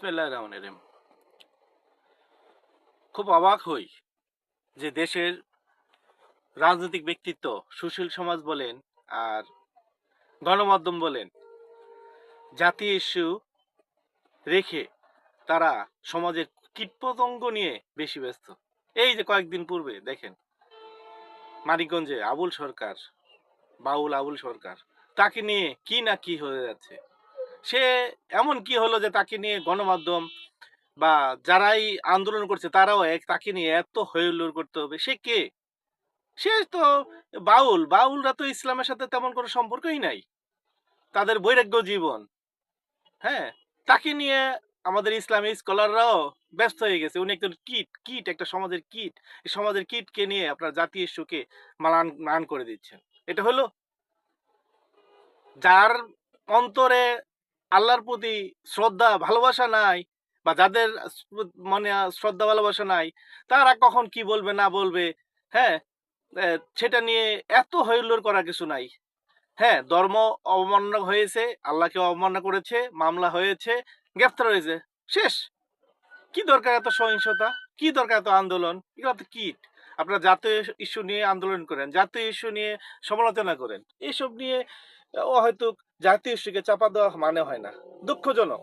বিসমিল্লাহ রহমান রহিম। খুব অবাক হই যে দেশের রাজনৈতিক ব্যক্তিত্ব সুশীল সমাজ বলেন আর গণমাধ্যম বলেন জাতীয় ইস্যু রেখে তারা সমাজের কীটপতঙ্গ নিয়ে বেশি ব্যস্ত। এই যে কয়েকদিন পূর্বে দেখেন, মানিকগঞ্জে আবুল সরকার, বাউল আবুল সরকার, তাকে নিয়ে কি না কি হয়ে যাচ্ছে। সে এমন কি হলো যে তাকে নিয়ে গণমাধ্যম বা যারাই আন্দোলন করছে তারাও এক, তাকে নিয়ে এত হইহুল্লোড় করতে হবে, সে কে? সে তো বাউল, বাউলরা তো ইসলামের সাথে তেমন কোনো সম্পর্কই নাই। তাদের বৈরাগ্য জীবন হ্যাঁ? তাকে নিয়ে আমাদের ইসলামী স্কলাররাও ব্যস্ত হয়ে গেছে। উনি একজন কিট কিট একটা সমাজের কিট। এই সমাজের কিটকে নিয়ে আপনার জাতীয় ইস্যুকে মালান মান করে দিচ্ছেন। এটা হলো যার অন্তরে আল্লাহর প্রতি শ্রদ্ধা, ভালোবাসা নাই বা যাদের মানে শ্রদ্ধা, ভালোবাসা নাই, তারা কখন কি বলবে, না বলবে? হ্যাঁ? সেটা নিয়ে এত হইল্লোর করার কিছু নাই। হ্যাঁ ধর্ম অবমাননা হয়েছে, আল্লাহকে অবমাননা করেছে, মামলা হয়েছে গ্রেফতার হয়েছে। শেষ! কি দরকার এত সহিংসতা? কি দরকার এত আন্দোলন? এগুলো তো কিট। আপনারা জাতীয় ইস্যু নিয়ে আন্দোলন করেন, জাতীয় ইস্যু নিয়ে সমালোচনা করেন, এসব নিয়ে ও হয়তো জাতীয় ইস্যুকে চাপা দেওয়া মানে হয় না, দুঃখজনক।